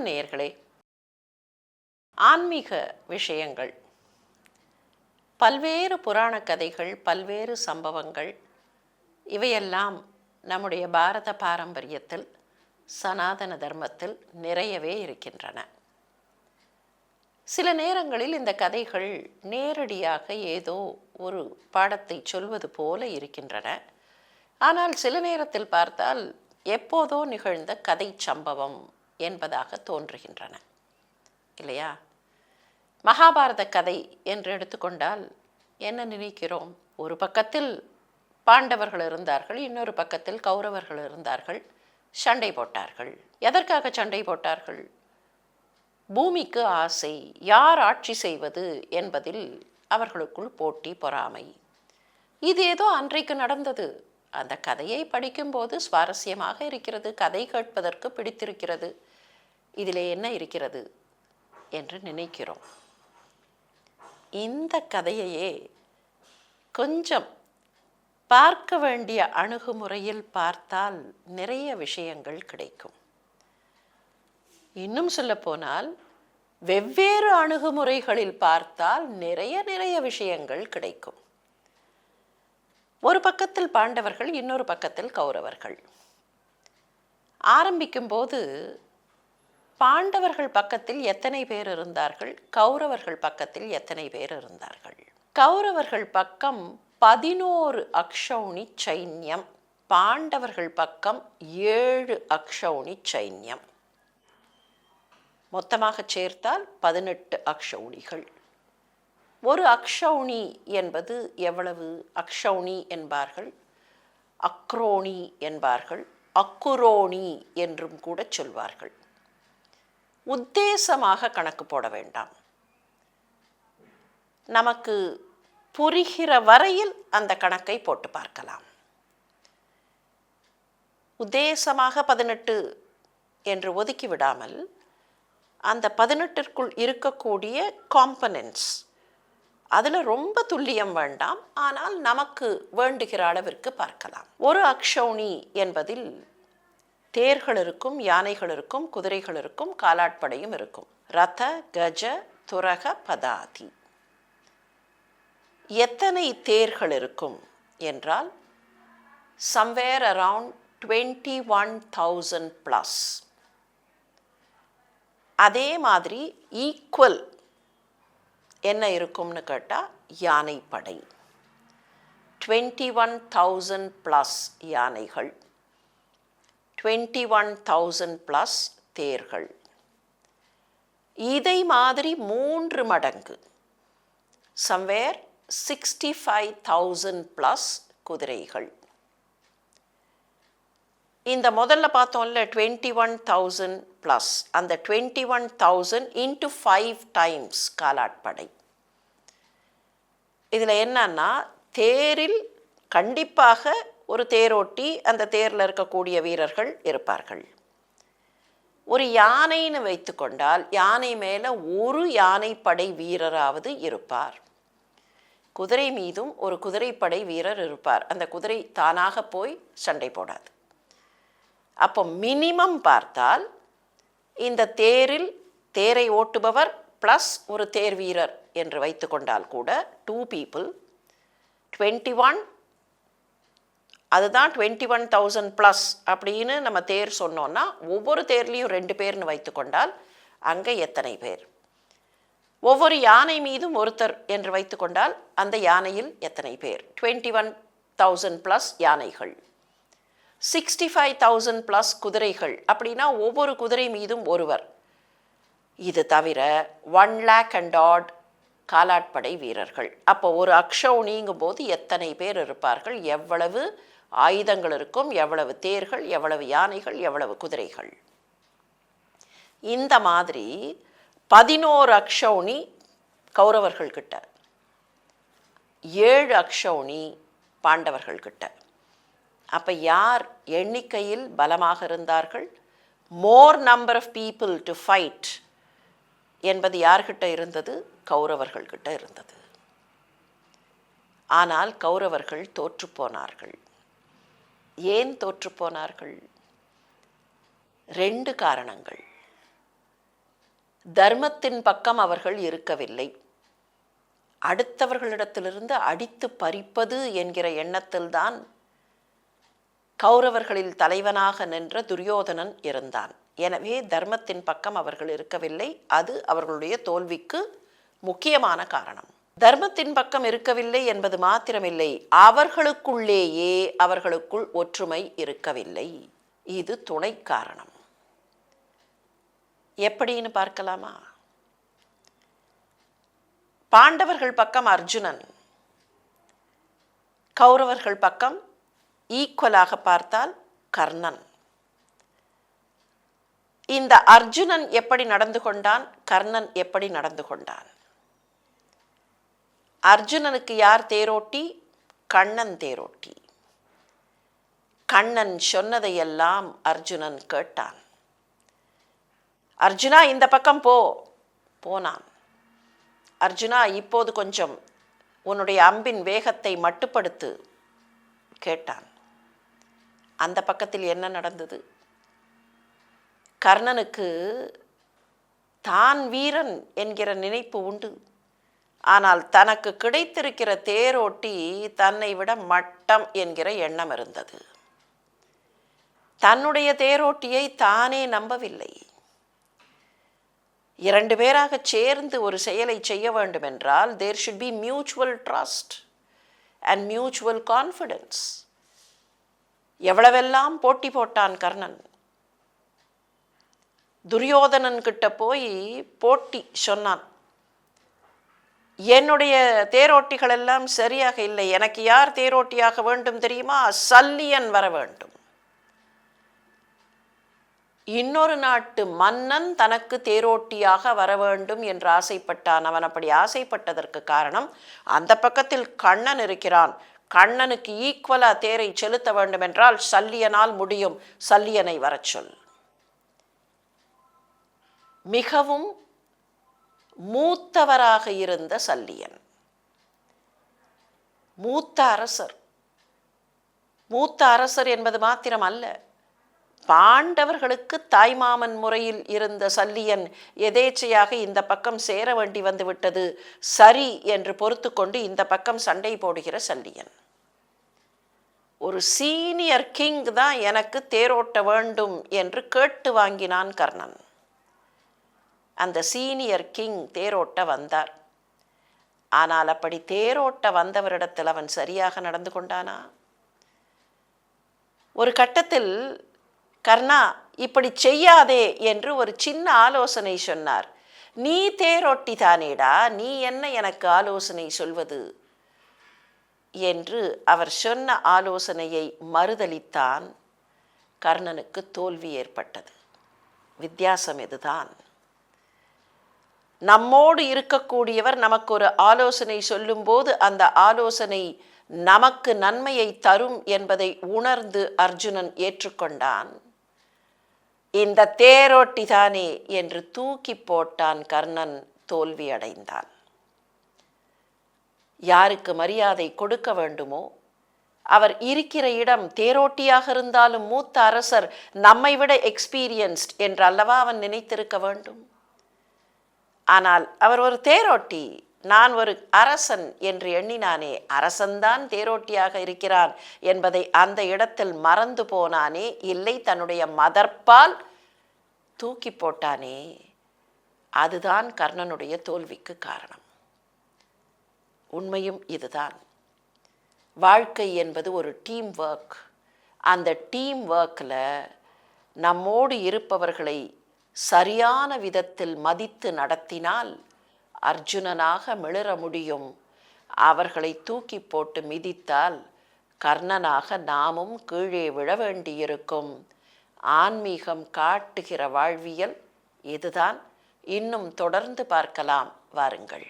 வணக்கம் நேயர்களே. ஆன்மீக விஷயங்கள். பல்வேறு புராண கதைகள் பல்வேறு சம்பவங்கள் இவையெல்லாம் நம்முடைய பாரத பாரம்பரியத்தில் சனாதன தர்மத்தில் நிறையவே இருக்கின்றன. சில நேரங்களில் இந்த கதைகள் நேரடியாக ஏதோ ஒரு பாடத்தை சொல்வது போல இருக்கின்றன. ஆனால் சில நேரத்தில் பார்த்தால் எப்போதோ நிகழ்ந்த கதை சம்பவம் என்பதாக தோன்றுகின்றன. இல்லையா? மகாபாரத கதை என்று எடுத்துக்கொண்டால் என்ன நினைக்கிறோம்? ஒரு பக்கத்தில் பாண்டவர்கள் இருந்தார்கள் இன்னொரு பக்கத்தில் கௌரவர்கள் இருந்தார்கள் சண்டை போட்டார்கள். எதற்காக சண்டை போட்டார்கள்? பூமிக்கு ஆசை யார் ஆட்சி செய்வது என்பதில் அவர்களுக்குள் போட்டி பொறாமை. இது ஏதோ அன்றைக்கு நடந்தது. அந்த கதையை படிக்கும்போது சுவாரஸ்யமாக இருக்கிறது கதை கேட்பதற்கு பிடித்திருக்கிறது. இதில் என்ன இருக்கிறது என்று நினைக்கிறோம். இந்த கதையையே கொஞ்சம் பார்க்க வேண்டிய அணுகுமுறையில் பார்த்தால் நிறைய விஷயங்கள் கிடைக்கும். இன்னும் சொல்லப்போனால் வெவ்வேறு அணுகுமுறைகளில் பார்த்தால் நிறைய நிறைய விஷயங்கள் கிடைக்கும். ஒரு பக்கத்தில் பாண்டவர்கள் இன்னொரு பக்கத்தில் கௌரவர்கள். ஆரம்பிக்கும்போது பாண்டவர்கள் பக்கத்தில் எத்தனை பேர் இருந்தார்கள்? கௌரவர்கள் பக்கத்தில் எத்தனை பேர் இருந்தார்கள்? கௌரவர்கள் பக்கம் பதினோரு அக்ஷௌணி சைன்யம். பாண்டவர்கள் பக்கம் ஏழு அக்ஷௌணி சைன்யம். மொத்தமாக சேர்த்தால் பதினெட்டு அக்ஷௌணிகள் ஒரு அக்ஷௌணி என்பது எவ்வளவு? அக்ஷௌணி என்பார்கள். அக்ரோணி என்பார்கள். அக்குரோணி என்றும் கூட சொல்வார்கள். உத்தேசமாக கணக்கு போட வேண்டாம். நமக்கு புரிகிற வரையில் அந்த கணக்கை போட்டு பார்க்கலாம். உத்தேசமாக பதினெட்டு என்று ஒதுக்கி விடாமல் அந்த பதினெட்டிற்குள் இருக்கக்கூடிய காம்பனன்ட்ஸ் அதில் ரொம்ப துல்லியம் வேண்டாம். ஆனால் நமக்கு வேண்டுகிற அளவிற்கு பார்க்கலாம். ஒரு அக்ஷௌனி என்பதில் தேர்கள் இருக்கும் யானைகள் இருக்கும் குதிரைகள் இருக்கும் காலாட்படையும் இருக்கும். ரத கஜ துரக பதாதி. எத்தனை தேர்கள் இருக்கும் என்றால் somewhere around twenty one thousand plus அதே மாதிரி ஈக்குவல் என்ன இருக்கும்னு கேட்டால் யானைப்படை. டுவெண்ட்டி ஒன் தௌசண்ட் ப்ளஸ் யானைகள். டுவெண்ட்டி ஒன் தௌசண்ட் ப்ளஸ் தேர்கள். இதை மாதிரி மூன்று மடங்கு. Somewhere sixty five thousand plus குதிரைகள். இந்த முதல்ல பார்த்தோம்ல டுவெண்ட்டி ஒன் தௌசண்ட் ப்ளஸ் அந்த twenty one thousand into five times காலாட்படை. இதில் என்னன்னா தேரில் கண்டிப்பாக ஒரு தேரோட்டி அந்த தேரில் இருக்கக்கூடிய வீரர்கள் இருப்பார்கள். ஒரு யானைன்னு வைத்துக்கொண்டால் யானை மேலே ஒரு யானைப்படை வீரராவது இருப்பார். குதிரை மீதும் ஒரு குதிரைப்படை வீரர் இருப்பார். அந்த குதிரை தானாக போய் சண்டை போடாது. அப்போ மினிமம் பார்த்தால் இந்த தேரில் தேரை ஓட்டுபவர் ப்ளஸ் ஒரு தேர் வீரர் என்று வைத்துக்கொண்டால் கூட டூ பீப்புள் டுவெண்ட்டி ஒன் அதுதான் டுவெண்ட்டி ஒன் தௌசண்ட் ப்ளஸ் அப்படின்னு நம்ம தேர் சொன்னோன்னா ஒவ்வொரு தேர்லேயும் ரெண்டு பேர்னு வைத்துக்கொண்டால் அங்கே எத்தனை பேர்? ஒவ்வொரு யானை மீதும் ஒருத்தர் என்று வைத்துக்கொண்டால் அந்த யானையில் எத்தனை பேர்? டுவெண்ட்டி ஒன் தௌசண்ட் ப்ளஸ் யானைகள். சிக்ஸ்டி ஃபைவ் தௌசண்ட் ப்ளஸ் குதிரைகள். அப்படின்னா ஒவ்வொரு குதிரை மீதும் ஒருவர். இது தவிர ஒன் லேக் அண்ட் ஆட் காலாட்படை வீரர்கள். அப்போ ஒரு அக்ஷௌனிங்கும் போது எத்தனை பேர் இருப்பார்கள்? எவ்வளவு? ஆயுதங்கள் இருக்கும். எவ்வளவு தேர்கள் எவ்வளவு யானைகள் எவ்வளவு குதிரைகள். இந்த மாதிரி பதினோரு அக்ஷௌனி கௌரவர்கள் கிட்ட ஏழு அக்ஷௌனி பாண்டவர்கள் கிட்ட. அப்போ யார் எண்ணிக்கையில் பலமாக இருந்தார்கள்? More number of people to fight என்பது யார்கிட்ட இருந்தது? கௌரவர்கள்கிட்ட இருந்தது. ஆனால் கௌரவர்கள் தோற்றுப்போனார்கள் ஏன் தோற்றுப்போனார்கள் ரெண்டு காரணங்கள். தர்மத்தின் பக்கம் அவர்கள் இருக்கவில்லை. அடுத்தவர்களிடத்திலிருந்து அடித்து பறிப்பது என்கிற எண்ணத்தில்தான் கௌரவர்களில் தலைவனாக நின்ற துரியோதனன் இருந்தான். எனவே தர்மத்தின் பக்கம் அவர்கள் இருக்கவில்லை. அது அவர்களுடைய தோல்விக்கு முக்கியமான காரணம். தர்மத்தின் பக்கம் இருக்கவில்லை என்பது மாத்திரமில்லை. அவர்களுக்குள்ளேயே அவர்களுக்குள் ஒற்றுமை இருக்கவில்லை. இது துணை காரணம். எப்படின்னு பார்க்கலாமா? பாண்டவர்கள் பக்கம் அர்ஜுனன் கௌரவர்கள் பக்கம் ஈக்குவலாக பார்த்தால் கர்ணன். இந்த அர்ஜுனன் எப்படி நடந்து கொண்டான்? கர்ணன் எப்படி நடந்து கொண்டான்? அர்ஜுனனுக்கு யார் தேரோட்டி? கண்ணன் தேரோட்டி. கண்ணன் சொன்னதையெல்லாம் அர்ஜுனன் கேட்டான். அர்ஜுனா இந்த பக்கம் போ. போனான். அர்ஜுனா இப்போது கொஞ்சம் உன்னுடைய அம்பின் வேகத்தை மட்டுப்படுத்து கேட்டான். அந்த பக்கத்தில் என்ன நடந்தது? கர்ணனுக்கு தான் வீரன் என்கிற நினைப்பு உண்டு. ஆனால் தனக்கு கிடைத்திருக்கிற தேரோட்டி தன்னை விட மட்டம் என்கிற எண்ணம் இருந்தது. தன்னுடைய தேரோட்டியை தானே நம்பவில்லை. இரண்டு பேராக சேர்ந்து ஒரு செயலை செய்ய வேண்டும் என்றால் there should be mutual trust and mutual confidence எவ்வளவெல்லாம் போட்டி போட்டான் கர்ணன்? துரியோதனன் கிட்ட போய் போட்டி சொன்னான். என்னுடைய தேரோட்டிகள் எல்லாம் சரியாக இல்லை. எனக்கு யார் தேரோட்டியாக வேண்டும் தெரியுமா? சல்லியன் வர வேண்டும். இன்னொரு நாட்டு மன்னன் தனக்கு தேரோட்டியாக வர வேண்டும் என்று ஆசைப்பட்டான். அவன் அப்படி ஆசைப்பட்டதற்கு காரணம் அந்த பக்கத்தில் கண்ணன் இருக்கிறான். கண்ணனுக்கு ஈக்குவலாக தேரை செலுத்த வேண்டும் என்றால் சல்லியனால் முடியும். சல்லியனை வரச் சொல். மிகவும் மூத்தவராக இருந்த சல்லியன். மூத்த அரசர். மூத்த அரசர் என்பது மாத்திரம் அல்ல பாண்டவர்களுக்கு தாய்மாமன் முறையில் இருந்த சல்லியன் எதேச்சையாக இந்த பக்கம் சேர வேண்டி வந்துவிட்டது சரி என்று பொறுத்து கொண்டு இந்த பக்கம் சண்டை போடுகிற சல்லியன். ஒரு சீனியர் கிங் தான் எனக்கு தேரோட்ட வேண்டும் என்று கேட்டு வாங்கினான் கர்ணன். அந்த சீனியர் கிங் தேரோட்ட வந்தார் ஆனால் அப்படி தேரோட்ட வந்தவரிடத்தில் அவன் சரியாக நடந்து கொண்டானா? ஒரு கட்டத்தில் கர்ணா இப்படி செய்யாதே என்று ஒரு சின்ன ஆலோசனை சொன்னார். நீ தேரொட்டி தானேடா நீ என்ன எனக்கு ஆலோசனை சொல்வது? என்று அவர் சொன்ன ஆலோசனையை மறுதளித்தான் கர்ணனுக்கு தோல்வி ஏற்பட்டது. வித்தியாசம் இதுதான் நம்மோடு இருக்கக்கூடியவர் நமக்கு ஒரு ஆலோசனை சொல்லும்போது அந்த ஆலோசனை நமக்கு நன்மையை தரும் என்பதை உணர்ந்து அர்ஜுனன் ஏற்றுக்கொண்டான். இந்த தேரோட்டி தானே என்று தூக்கி போட்டான் கர்ணன் தோல்வியடைந்தான் யாருக்கு மரியாதை கொடுக்க வேண்டுமோ? அவர் இருக்கிற இடம் தேரோட்டியாக இருந்தாலும் மூத்த அரசர் நம்மை விட எக்ஸ்பீரியன்ஸ்ட் என்று அல்லவா அவன் நினைத்திருக்க வேண்டும்? ஆனால் அவர் ஒரு தேரோட்டி. நான் ஒரு அரசன் என்று எண்ணினானே அரசன்தான் தேரோட்டியாக இருக்கிறான் என்பதை அந்த இடத்தில் மறந்து போனானே இல்லை தன்னுடைய மதர்ப்பால் தூக்கி போட்டானே. அதுதான் கர்ணனுடைய தோல்விக்கு காரணம். உண்மையும் இதுதான். வாழ்க்கை என்பது ஒரு டீம் ஒர்க் அந்த டீம் ஒர்க்கில் நம்மோடு இருப்பவர்களை சரியான விதத்தில் மதித்து நடத்தினால் அர்ஜுனனாக மிளிர முடியும். அவர்களை தூக்கி போட்டு மிதித்தால் கர்ணனாக நாமும் கீழே விழ வேண்டியிருக்கும். ஆன்மீகம் காட்டுகிற வாழ்வியல் இதுதான். இன்னும் தொடர்ந்து பார்க்கலாம். வாருங்கள்.